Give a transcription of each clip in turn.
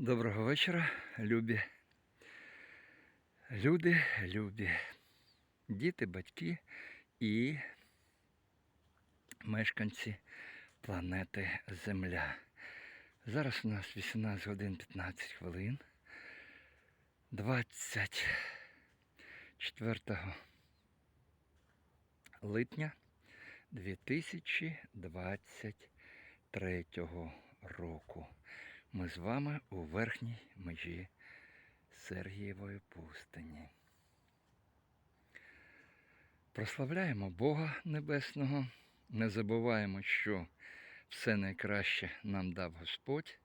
Доброго вечора, любі. Люди, любі, діти, батьки і мешканці планети Земля. Зараз у нас 18 годин 15 хвилин. 24 липня 2023 року. Ми з вами у верхній межі Сергієвої пустині. Прославляємо Бога Небесного, не забуваємо, що все найкраще нам дав Господь,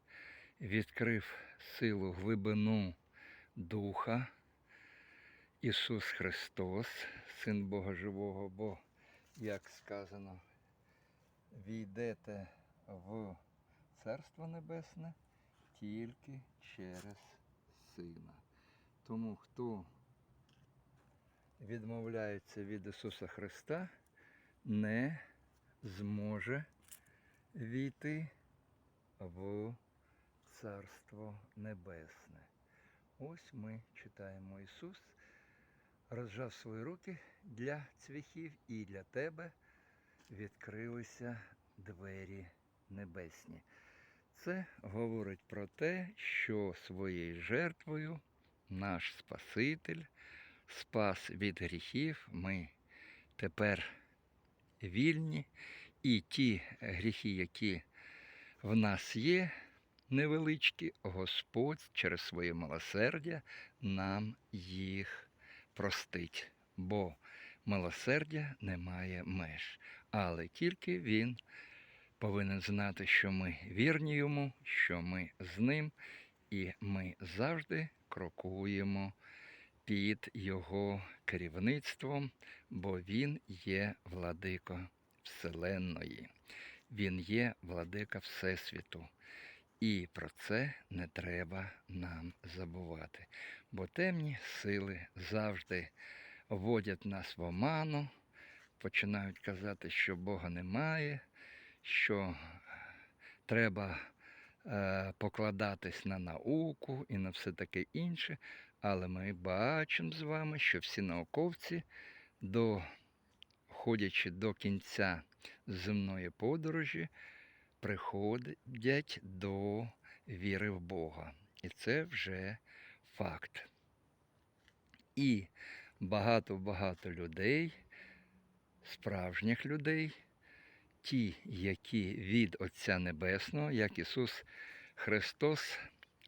відкрив силу глибину Духа, Ісус Христос, Син Бога Живого, бо, як сказано, війдете в Царство Небесне тільки через Сина. Тому хто відмовляється від Ісуса Христа, не зможе війти в Царство Небесне. Ось ми читаємо Ісус, розжав свої руки для цвяхів і для тебе відкрилися двері небесні. Це говорить про те, що своєю жертвою наш Спаситель спас від гріхів. Ми тепер вільні, і ті гріхи, які в нас є, невеличкі, Господь через своє милосердя нам їх простить. Бо милосердя не має меж, але тільки Він повинен знати, що ми вірні йому, що ми з ним, і ми завжди крокуємо під його керівництвом, бо він є владико Вселенної, він є владика Всесвіту. І про це не треба нам забувати, бо темні сили завжди вводять нас в оману, починають казати, що Бога немає, що треба е, покладатись на науку і на все таке інше. Але ми бачимо з вами, що всі науковці, доходячи до кінця земної подорожі, приходять до віри в Бога. І це вже факт. І багато-багато людей, справжніх людей, ті, які від Отця Небесного, як Ісус Христос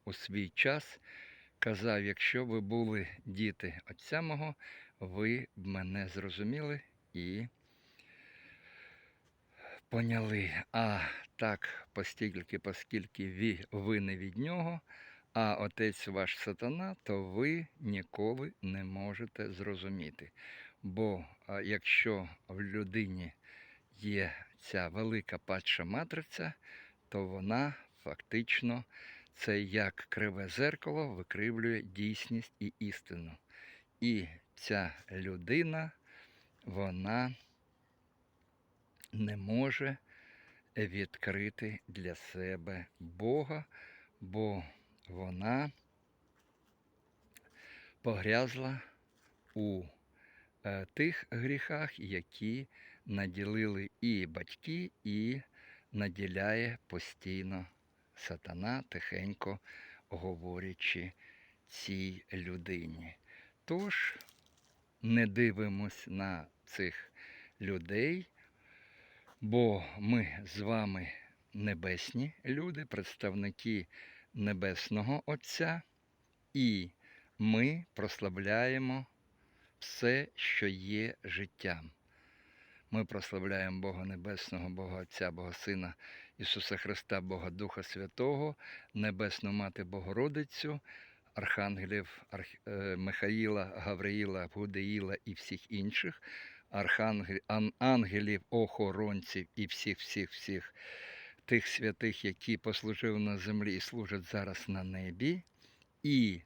у свій час казав, якщо ви були діти Отця мого, ви б мене зрозуміли і поняли. А так, постільки, оскільки ви, ви не від нього, а отець ваш сатана, то ви ніколи не можете зрозуміти. Бо якщо в людині є ця велика падша матриця, то вона фактично це як криве зеркало викривлює дійсність і істину. І ця людина, вона не може відкрити для себе Бога, бо вона погрязла у е, тих гріхах, які наділили і батьки, і наділяє постійно сатана, тихенько говорячи цій людині. Тож не дивимось на цих людей, бо ми з вами небесні люди, представники Небесного Отця, і ми прославляємо все, що є життям. Ми прославляємо Бога Небесного, Бога Отця, Бога Сина, Ісуса Христа, Бога Духа Святого, Небесну Мати Богородицю, Архангелів Арх... е, Михаїла, Гавриїла, Гудеїла і всіх інших, архангел... ан... ангелів, охоронців і всіх, всіх, всіх тих святих, які послужили на землі і служать зараз на небі. І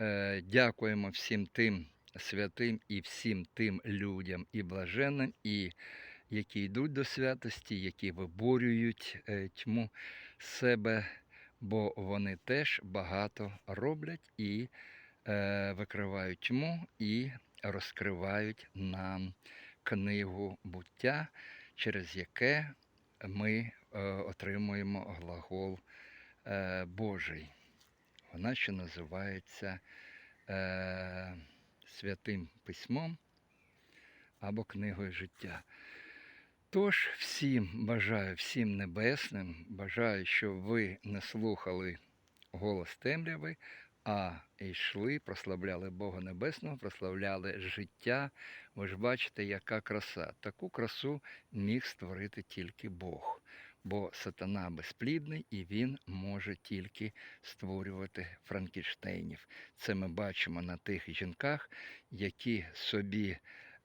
е, дякуємо всім тим святим і всім тим людям і блаженним, і які йдуть до святості, які виборюють е, тьму себе бо вони теж багато роблять і е, викривають тьму і розкривають нам книгу буття, через яке ми е, отримуємо глагол е, Божий. Вона ще називається е, Святим Письмом або Книгою життя. Тож всім бажаю, всім небесним, бажаю, щоб ви не слухали голос темряви, а йшли, прославляли Бога Небесного, прославляли життя. Ви ж бачите, яка краса. Таку красу міг створити тільки Бог. Бо сатана безплідний і він може тільки створювати Франкенштейнів. Це ми бачимо на тих жінках, які собі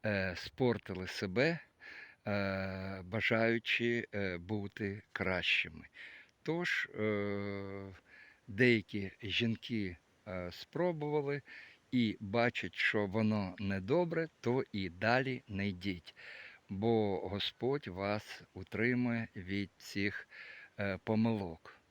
е, спортили себе, е, бажаючи е, бути кращими. Тож е, деякі жінки е, спробували і бачать, що воно недобре, то і далі не йдіть. Бо Господь вас утримує від цих е, помилок.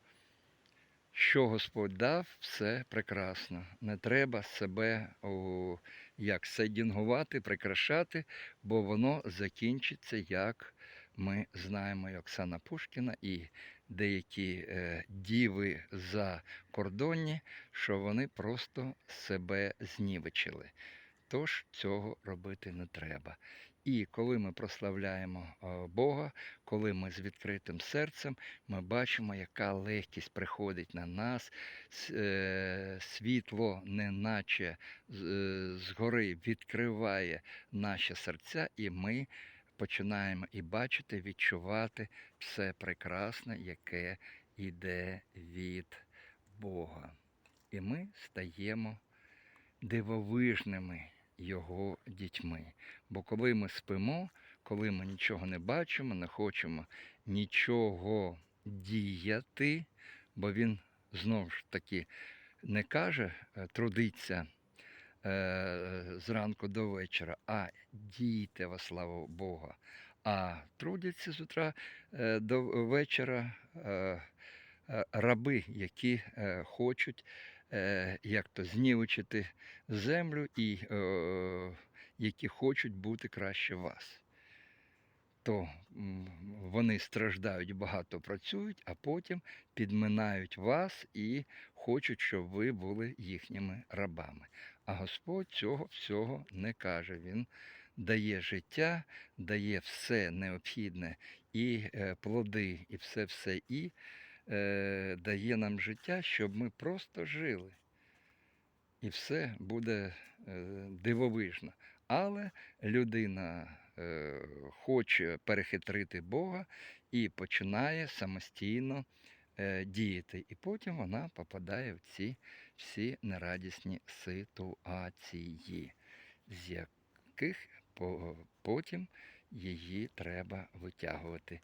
Що Господь дав, все прекрасно. Не треба себе о, як сейдінгувати, прикрашати, бо воно закінчиться, як ми знаємо, і Оксана Пушкіна і деякі е, діви за кордонні, що вони просто себе знівечили. Тож цього робити не треба. І коли ми прославляємо Бога, коли ми з відкритим серцем, ми бачимо, яка легкість приходить на нас, е, світло, неначе е, згори відкриває наші серця, і ми починаємо і бачити, відчувати все прекрасне, яке йде від Бога. І ми стаємо дивовижними Його дітьми. Бо коли ми спимо, коли ми нічого не бачимо, не хочемо нічого діяти, бо він знову ж таки не каже е, трудиться е, зранку до вечора, а дійте во славу Бога. А трудяться з утра е, до вечора е, е, раби, які е, хочуть як то знівечити землю і е, які хочуть бути краще вас. То вони страждають, багато працюють, а потім підминають вас і хочуть, щоб ви були їхніми рабами. А Господь цього всього не каже. Він дає життя, дає все необхідне і е, плоди, і все все і е, дає нам життя, щоб ми просто жили. І все буде е, дивовижно. Але людина е, хоче перехитрити Бога і починає самостійно діяти. І потім вона попадає в ці всі нерадісні ситуації, з яких потім її треба витягувати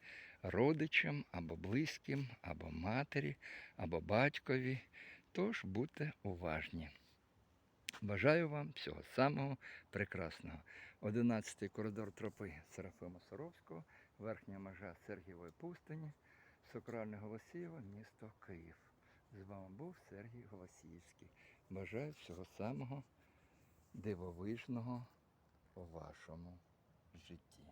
родичам або близьким, або матері, або батькові. Тож будьте уважні. Бажаю вам всього самого прекрасного. 11-й коридор тропи Серафима Соровського, верхня межа Сергієвої пустині, Сокральне Голосієво, місто Київ. З вами був Сергій Голосіївський. Бажаю всього самого дивовижного у вашому житті.